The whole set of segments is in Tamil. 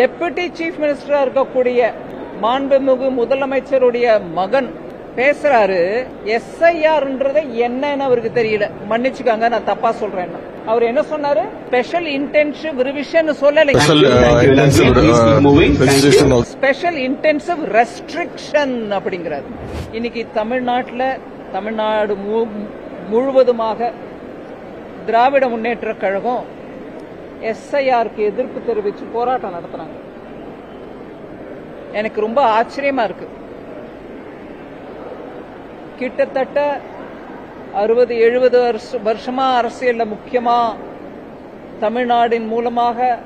டெபுட்டி சீஃப் மினிஸ்டரா இருக்கக்கூடிய மாண்புமிகு முதலமைச்சருடைய மகன் பேசுறாரு எஸ்ஐஆர்ன்றதை என்னன்னு அவருக்கு தெரியல. மன்னிச்சுக்காங்க நான் தப்பா சொல்றேன். அவர் என்ன சொன்னாரு? Special intensive revision of special intensive restriction அப்படிங்கிறாரு. இன்னைக்கு தமிழ்நாட்டில் தமிழ்நாடு மு- முழுவதுமாக திராவிட முன்னேற்ற கழகம் எஸ்ஐஆருக்கு எதிர்ப்பு தெரிவித்து போராட்டம் நடத்துறாங்க. எனக்கு ரொம்ப ஆச்சரியமா இருக்கு. கிட்டத்தட்ட அறுபது எழுபது வருஷ வருஷமா அரசியலில் முக்கியமா தமிழ்நாடின் மூலமாக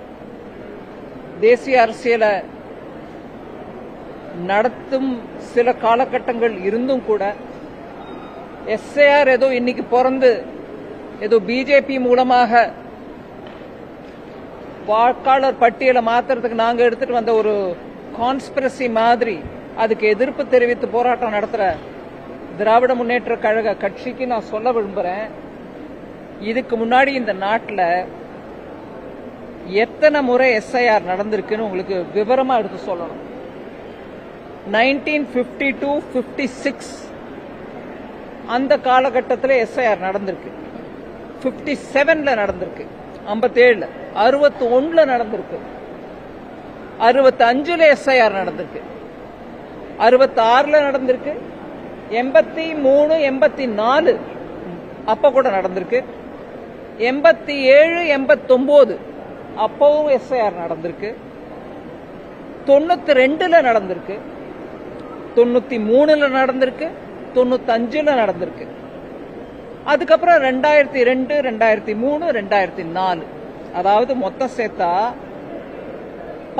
தேசிய அரசியலை நடத்தும் சில காலகட்டங்கள் இருந்தும் கூட எஸ்ஏஆர் ஏதோ இன்னைக்கு பிறந்து ஏதோ பிஜேபி மூலமாக வாக்காளர் பட்டியலை மாத்துறதுக்கு நாங்க எடுத்துட்டு வந்த ஒரு கான்ஸ்பிரசி மாதிரி அதுக்கு எதிர்ப்பு தெரிவித்து போராட்டம் நடத்துற திராவிட முன்னேற்ற கழக கட்சிக்கு நான் சொல்ல விரும்புறேன். இதுக்கு முன்னாடி இந்த நாட்டில் எத்தனை முறை எஸ்ஐஆர் நடந்திருக்குன்னு உங்களுக்கு விவரமா எடுத்து சொல்லணும். Nineteen fifty two fifty six அந்த காலகட்டத்தில் எஸ்ஐஆர் நடந்திருக்கு. ஃபிஃப்டி செவன்ல நடந்திருக்கு. ஐம்பத்தேழு. அறுபத்தி ஒன்றுல நடந்திருக்கு. அறுபத்தி அஞ்சுல எஸ்ஐஆர் நடந்திருக்கு. அறுபத்தி ஆறுல நடந்திருக்கு. எண்பத்தி மூணு எண்பத்தி நாலு அப்ப கூட நடந்திருக்கு. எண்பத்தி ஏழு எண்பத்தொம்போது அப்பவும் எஸ்ஐஆர் நடந்திருக்கு. தொண்ணூத்தி ரெண்டுல நடந்திருக்கு. தொண்ணூத்தி மூணுல நடந்திருக்கு. தொண்ணூத்தி அஞ்சுல நடந்திருக்கு. அதுக்கப்புறம் ரெண்டாயிரத்தி ரெண்டு ரெண்டாயிரத்தி மூணு ரெண்டாயிரத்தி நாலு. அதாவது மொத்தம் சேர்த்தா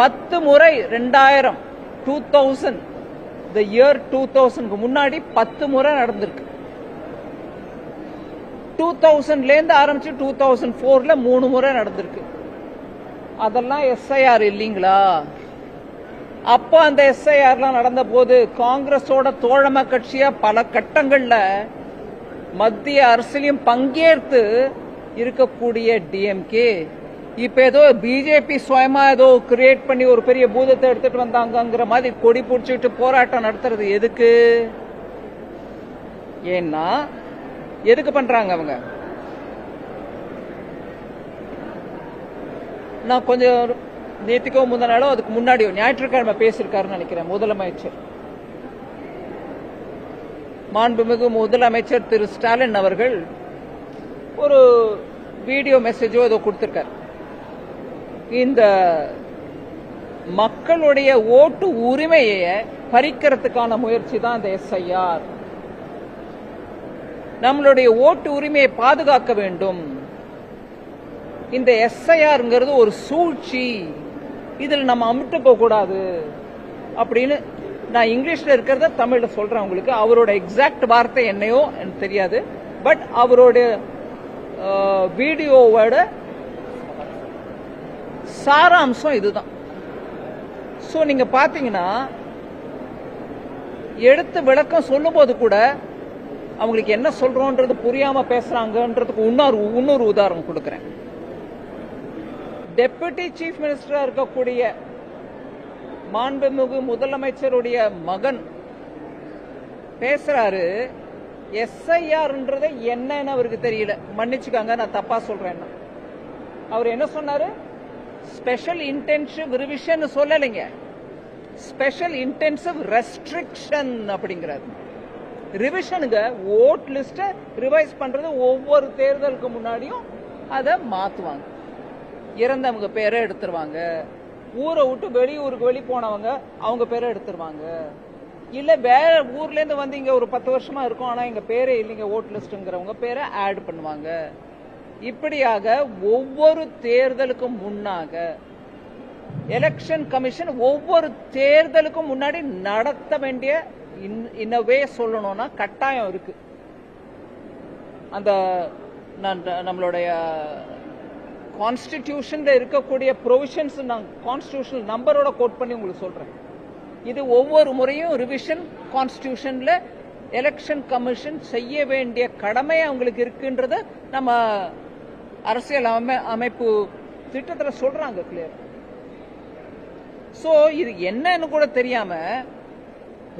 பத்து முறை ரெண்டாயிரம் two thousand the year two தௌசண்ட்க்கு முன்னாடி பத்து முறை நடந்திருக்கு. டூ தௌசண்ட்லேருந்து ஆரம்பிச்சு டூ தௌசண்ட் ஃபோரில் மூணு முறை நடந்திருக்கு. அதெல்லாம் எஸ்ஐஆர் இல்லைங்களா? அப்போ அந்த எஸ்ஐஆர்லாம் நடந்த போது காங்கிரஸோட தோழமை கட்சியாக பல கட்டங்களில் மத்திய அரசிலையும் பங்கேற்று இருக்கக்கூடிய டிஎம்கே இப்ப ஏதோ பிஜேபி சுயமா ஏதோ கிரியேட் பண்ணி ஒரு பெரிய பூதத்தை எடுத்துட்டு வந்தாங்கிற மாதிரி கொடி பிடிச்சிட்டு போராட்டம் நடத்துறது எதுக்கு? ஏன்னா எதுக்கு பண்றாங்க அவங்க? நான் கொஞ்சம் நேத்திக்கோ முந்தினாலோ அதுக்கு முன்னாடியோ ஞாயிற்றுக்கிழமை பேசியிருக்காருன்னு நினைக்கிறேன் முதலமைச்சர். மாண்புமிகு முதலமைச்சர் திரு ஸ்டாலின் அவர்கள் ஒரு வீடியோ மெசேஜோ ஏதோ கொடுத்திருக்காரு. இந்த மக்களுடைய ஓட்டு உரிமையை பறிக்கிறதுக்கான முயற்சி தான் இந்த எஸ்ஐஆர். நம்மளுடைய ஓட்டு உரிமையை பாதுகாக்க வேண்டும். இந்த எஸ்ஐஆர்ங்கிறது ஒரு சூழ்ச்சி. இதில் நம்ம அமிட்டு போக கூடாது அப்படின்னு நான் இங்கிலீஷில் இருக்கிறத தமிழில் சொல்கிறேன் உங்களுக்கு. அவரோட எக்ஸாக்ட் வார்த்தை என்னையோ எனக்கு தெரியாது. பட் அவரோட வீடியோவோட சாராம்சம் இதுதான். ஸோ நீங்கள் பார்த்தீங்கன்னா எடுத்து விளக்கம் சொல்லும்போது கூட அவங்களுக்கு என்ன சொல்கிறோன்றது புரியாமல் பேசுகிறாங்கன்றதுக்கு இன்னொரு இன்னொரு உதாரணம் கொடுக்குறேன். டெபுட்டி சீஃப் மினிஸ்டராக இருக்கக்கூடிய மாண்புமிகு முதலமைச்சருடைய மகன் பேசுறாரு எஸ்ஐஆர்ன்றது என்னன்னு அவருக்கு தெரியல. மன்னிச்சுக்காங்க நான் தப்பா சொல்றேன் அவர் என்ன சொன்னாரு? ஸ்பெஷல் இன்டென்சிவ் ரிவிஷன் சொல்லலைங்க. ஸ்பெஷல் இன்டென்சிவ் ரெஸ்ட்ரிக்ஷன் அப்படிங்கிறாரு. ரிவிஷனுங்க ஓட் லிஸ்ட ரிவைஸ் பண்றது ஒவ்வொரு தேர்தலுக்கு முன்னாடியும் அதை மாத்துவாங்க. இறந்தவங்க பேரை எடுத்துருவாங்க. ஊரை விட்டு வெளியூருக்கு வெளி போனவங்க அவங்க பேரை எடுத்துருவாங்க. இல்ல வேற ஊர்ல இருந்து வந்து இங்க ஒரு பத்து வருஷமா இருக்கும் ஆனா எங்க பேரே இல்லைங்க ஓட் லிஸ்ட்ங்கிறவங்க பேரை ஆட் பண்ணுவாங்க. இப்படியாக ஒவ்வொரு தேர்தலுக்கும் முன்னாக எலெக்ஷன் கமிஷன் ஒவ்வொரு தேர்தலுக்கும் முன்னாடி நடத்த வேண்டிய இன்னவே சொல்லணும்னா கட்டாயம் இருக்கு. அந்த நம்மளுடைய கான்ஸ்டிடியூஷன்ல இருக்கக்கூடிய ப்ரொவிஷன்ஸ் நான் கான்ஸ்டியூஷனல் நம்பரோட கோட் பண்ணி உங்களுக்கு சொல்றேன். இது ஒவ்வொரு முறையும் ரிவிஷன் கான்ஸ்டியூஷனில் எலெக்ஷன் கமிஷன் செய்ய வேண்டிய கடமை அவங்களுக்கு இருக்குன்றத நம்ம அரசியல் அமை- அமைப்பு திட்டத்தில் சொல்றாங்க கிளியர் சோ இது என்னன்னு கூட தெரியாம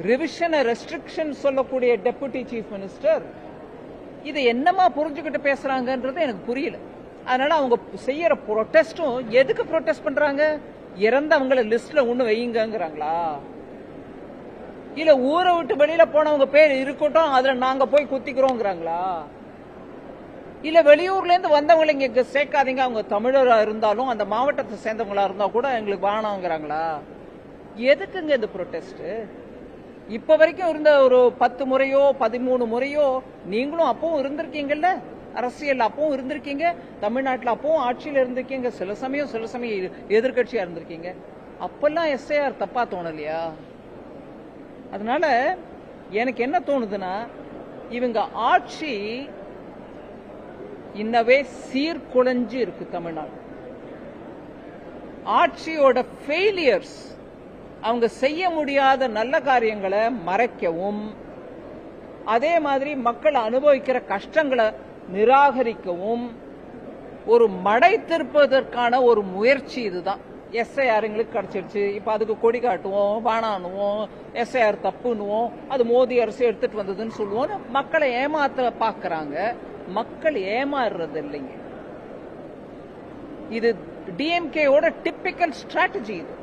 ரிவிஷன் ரெஸ்ட்ரிக்ஷன் சொல்லக்கூடிய டெபுட்டி சீஃப் மினிஸ்டர் இது என்னமா புரிஞ்சுக்கிட்டு பேசுறாங்கன்றது எனக்கு புரியல. அதனால அவங்க செய்யற ப்ரொட்டஸ்டும் எதுக்கு ப்ரொட்டஸ்ட் பண்றாங்க? இறந்தவங்கள லிஸ்ட்ல ஒண்ணு வையுங்கிறாங்களா இல்ல ஊரை விட்டு வெளியில போனவங்க பேர் இருக்கட்டும் அதுல நாங்க போய் குத்திக்கிறோங்கிறாங்களா? இல்ல வெளியூர்ல இருந்து வந்தவங்களை இங்க சேர்க்காதீங்க அவங்க தமிழரா இருந்தாலும் அந்த மாவட்டத்தை சேர்ந்தவங்களா இருந்தா கூட எங்களுக்கு வேணாங்கிறாங்களா? எதுக்குங்க இந்த ப்ரொட்டஸ்ட் இப்ப வரைக்கும் இருந்த ஒரு பத்து முறையோ பதிமூணு முறையோ நீங்களும் அப்பவும் இருந்திருக்கீங்கல்ல? அரசியல் அப்பவும் இருந்திருக்கீங்க தமிழ்நாட்டில் அப்பவும் ஆட்சியில இருந்திருக்கீங்க சில சமயம் சில சமயம் எதிர்கட்சியா இருந்திருக்கீங்க. அப்பெல்லாம் எஸ்ஐஆர் தப்பா தோணலையா? அதனால எனக்கு என்ன தோணுதுன்னா இவங்க ஆட்சி இன்னவே சீர்குலைஞ்சு இருக்கு தமிழ்நாடு. ஆட்சியோட ஃபெயிலியர்ஸ் அவங்க செய்ய முடியாத நல்ல காரியங்களை மறைக்கவும் அதே மாதிரி மக்கள் அனுபவிக்கிற கஷ்டங்களை நிராகரிக்கவும் ஒரு மடை திருப்பதற்கான ஒரு முயற்சி இதுதான். எஸ்ஐஆர் எங்களுக்கு கிடைச்சிருச்சு. இப்ப அதுக்கு கொடி காட்டுவோம் பானானுவோம் எஸ்ஐஆர் தப்புன்னுவோம் அது மோதி அரசு எடுத்துட்டு வந்ததுன்னு சொல்லுவோம் மக்களை ஏமாத்த பாக்குறாங்க மக்கள் ஏமாறுறது இல்லைங்க. இது டிஎம்கேயோட டிப்பிக்கல் ஸ்ட்ராட்டஜி இது.